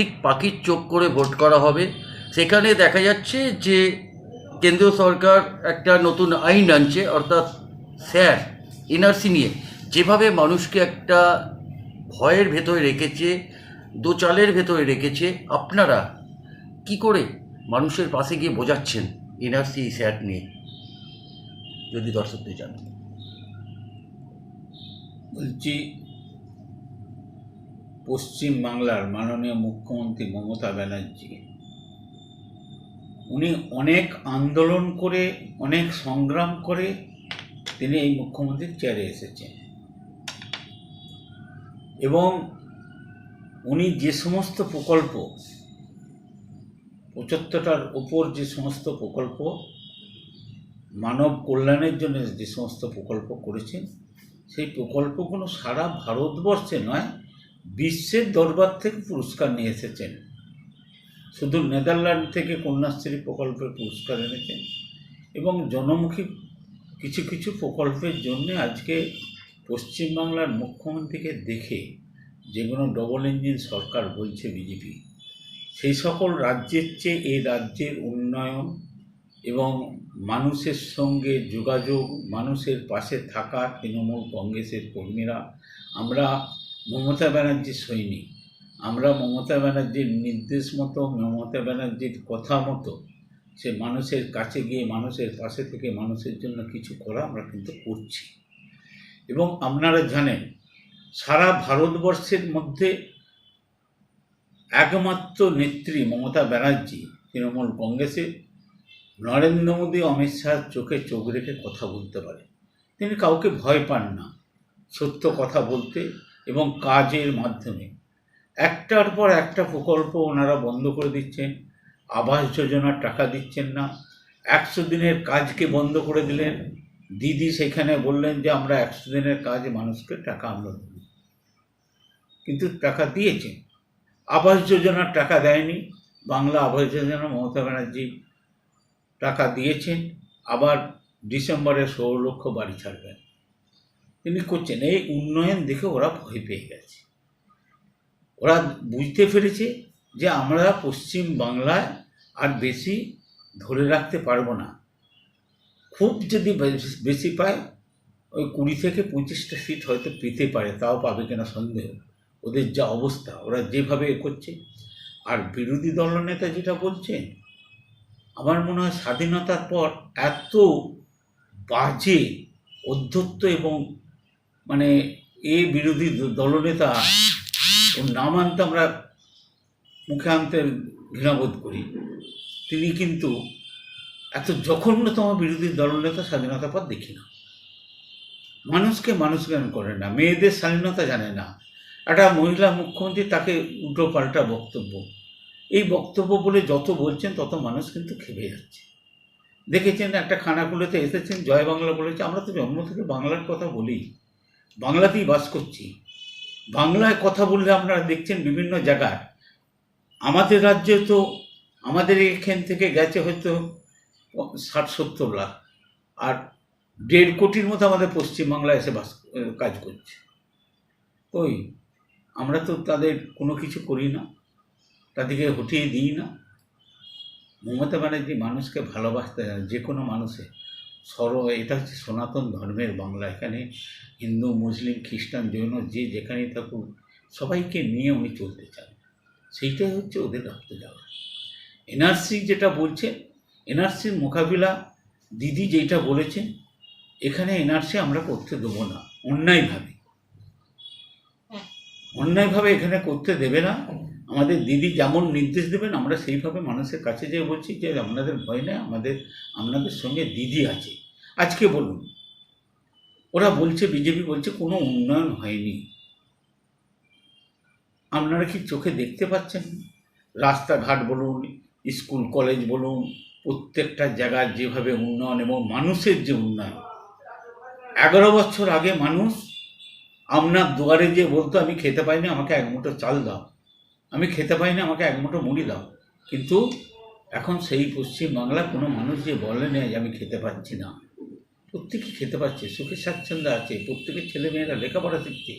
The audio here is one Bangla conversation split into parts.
ঠিক পাখির চোখ করে ভোট করা হবে। সেখানে দেখা যাচ্ছে যে কেন্দ্রীয় সরকার একটা নতুন আইন আনছে, অর্থাৎ স্যার, এনআরসি নিয়ে, যেভাবে মানুষকে একটা ভয়ের ভেতরে রেখেছে, দোচালের ভেতরে রেখেছে, আপনারা কি করে মানুষের পাশে গিয়ে বোঝাচ্ছেন এনআরসি স্যাট নিয়ে? যদি দর্শকদের জানেন। বলছি পশ্চিম বাংলার মাননীয় মুখ্যমন্ত্রী মমতা ব্যানার্জি। উনি অনেক আন্দোলন করে, অনেক সংগ্রাম করে তিনি এই মুখ্যমন্ত্রীর চেয়ারে এসেছেন। এবং উনি যে সমস্ত প্রকল্প, পঁচাত্তরটার ওপর যে সমস্ত প্রকল্প, মানব কল্যাণের জন্য যে সমস্ত প্রকল্প করেছেন, সেই প্রকল্পগুলো সারা ভারতবর্ষে নয় বিশ্বের দরবার থেকে পুরস্কার নিয়ে এসেছেন। শুধু নেদারল্যান্ড থেকে কন্যাশ্রী প্রকল্পের পুরস্কার এনেছেন এবং জনমুখী কিছু কিছু প্রকল্পের জন্য আজকে পশ্চিমবাংলার মুখ্যমন্ত্রীকে দেখে যেগুলো ডবল ইঞ্জিন সরকার বলছে বিজেপি সেই সকল রাজ্যের চেয়ে এই রাজ্যের উন্নয়ন এবং মানুষের সঙ্গে যোগাযোগ, মানুষের পাশে থাকা তৃণমূল কংগ্রেসের কর্মীরা, আমরা মমতা ব্যানার্জির সৈনিক। আমরা মমতা ব্যানার্জির নির্দেশ মতো, মমতা ব্যানার্জির কথা মতো, সে মানুষের কাছে গিয়ে, মানুষের পাশে থেকে মানুষের জন্য কিছু করা আমরা কিন্তু করছি। এবং আপনারা জানেন, সারা ভারতবর্ষের মধ্যে একমাত্র নেত্রী মমতা ব্যানার্জি তৃণমূল কংগ্রেসের। নরেন্দ্র মোদী অমিত শাহর চোখে চোখ রেখে কথা বলতে পারে। তিনি কাউকে ভয় পান না। সত্য কথা বলতে এবং কাজের মাধ্যমে। একটার পর একটা প্রকল্প ওনারা বন্ধ করে দিচ্ছেন, আবাস যোজনার টাকা দিচ্ছেন না, একশো দিনের কাজকে বন্ধ করে দিলেন। দিদি সেখানে বললেন যে, আমরা একশো দিনের কাজ মানুষকে টাকা আমরা দেব। কিন্তু টাকা দিয়েছেন। আবাস যোজনার টাকা দেয়নি, বাংলা আবাস যোজনা, মমতা ব্যানার্জি টাকা দিয়েছেন, আবার ডিসেম্বরে ষোলো লক্ষ বাড়ি ছাড়বেন। তিনি করছেন এই উন্নয়ন দেখে ওরা ভয় পেয়ে গেছে। ওরা বুঝতে পেরেছে যে আমরা পশ্চিম বাংলায় আর বেশি ধরে রাখতে পারব না। খুব যদি বেশ- পায়, ওই কুড়ি থেকে পঁচিশটা সিট হয়তো পেতে পারে, তাও পাবে কিনা সন্দেহ। ওদের যা অবস্থা, ওরা যেভাবে এ করছে। আর বিরোধী দলনেতা যেটা বলছেন আমার মনে হয় স্বাধীনতার পর এত বাজে অধ্যত্ত এবং মানে এ বিরোধী দলনেতা ওর নাম আনতে আমরা মুখে আনতে ঘৃণাবোধ করি। তিনি কিন্তু এত জঘন্যতম বিরোধী দলনেতা স্বাধীনতার পর দেখি না। মানুষকে মানুষ জ্ঞান করে না, মেয়েদের স্বাধীনতা জানে না। একটা মহিলা মুখ্যমন্ত্রী তাকে উল্টো পাল্টা বক্তব্য। এই বক্তব্য বলে যত বলছেন তত মানুষ কিন্তু খেপে যাচ্ছে। দেখেছেন একটা খানাকুলোতে এসেছেন, জয় বাংলা বলেছে। আমরা তো জন্ম থেকে বাংলার কথা বলি। বাংলাতেই বাস করছি। বাংলায় কথা বললে আপনারা দেখছেন বিভিন্ন জায়গায়। আমাদের রাজ্যে তো আমাদের এখান থেকে গেছে হয়তো ষাট সত্তর লাখ। আর দেড় কোটির মতো আমাদের পশ্চিমবাংলায় এসে বাস কাজ করছে। ওই, আমরা তো তাদের কোনো কিছু করি না। তাদেরকে হটিয়ে দিই না। মমতা ব্যানার্জি মানুষকে ভালোবাসতে যে কোনো মানুষে। সর এটা হচ্ছে সনাতন ধর্মের বাংলা। এখানে হিন্দু মুসলিম খ্রিস্টান জৈন যে যেখানেই থাকুক সবাইকে নিয়ে উনি চলতে চান। সেইটাই হচ্ছে ওদের রাখতে যাওয়া এনআরসি যেটা বলছেন এনআরসির মোকাবিলা দিদি যেটা বলেছেন এখানে এনআরসি আমরা করতে দেবো না অন্যায়ভাবে। অন্যায়ভাবে এখানে করতে দেবে না। আমাদের দিদি যেমন নির্দেশ দেবেন, আমরা সেইভাবে মানুষের কাছে যেয়ে বলছি যে আপনাদের ভয় নেই, আমাদের, আপনাদের সঙ্গে দিদি আছে। আজকে বলুন, ওরা বলছে, বিজেপি বলছে, কোনো উন্নয়ন হয়নি। আপনারা কি চোখে দেখতে পাচ্ছেন? রাস্তাঘাট বলুন, স্কুল, কলেজ বলুন, প্রত্যেকটা জায়গার যেভাবে উন্নয়ন এবং মানুষের যে উন্নয়ন। এগারো বছর আগে মানুষ আপনার দুয়ারে যে বলতো, আমি খেতে পাইনি, আমাকে এক মুঠো চাল দাও। আমি খেতে পাই না আমাকে এক মুঠো মুড়ি দাও। কিন্তু এখন সেই পশ্চিম বাংলার কোনো মানুষ যে বলে না যে আমি খেতে পাচ্ছি না, প্রত্যেকে খেতে পাচ্ছে, সুখে স্বাচ্ছন্দ্য আছে, প্রত্যেকের ছেলে মেয়েরা লেখাপড়া শিখছে,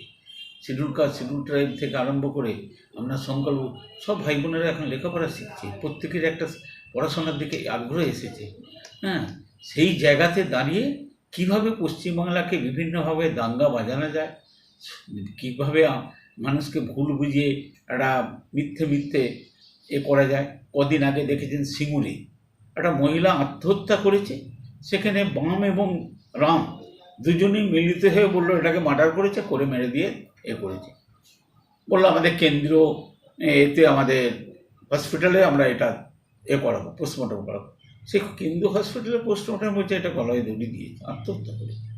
শিডিউল কাস্ট শিডিউল ট্রাইব থেকে আরম্ভ করে আমরা সংকল্প, সব ভাই বোনেরা এখন লেখাপড়া শিখছে, প্রত্যেকের একটা পড়াশোনার দিকে আগ্রহ এসেছে। হ্যাঁ সেই জায়গাতে দাঁড়িয়ে কীভাবে পশ্চিমবাংলাকে বিভিন্নভাবে দাঙ্গা বাজানো যায়, কীভাবে মানুষকে ভুল বুঝিয়ে একটা মিথ্যে মিথ্যে এ করা যায়। কদিন আগে দেখেছেন সিঙ্গুরে একটা মহিলা আত্মহত্যা করেছে, সেখানে বাম এবং রাম দুজনেই মিলিত হয়ে বলল, এটাকে মার্ডার করেছে, করে মেরে দিয়ে এ করেছে। বলল, আমাদের কেন্দ্রীয় এতে আমাদের হসপিটালে আমরা এটা এ করাবো পোস্টমর্টম করাবো। সে কেন্দ্রীয় হসপিটালে পোস্টমর্টম হচ্ছে এটা গলায় দড়ি দিয়েছে, আত্মহত্যা করেছে।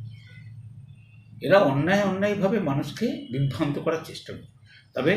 এরা অন্যায় অন্যায়ভাবে মানুষকে বিভ্রান্ত করার চেষ্টা করে। তবে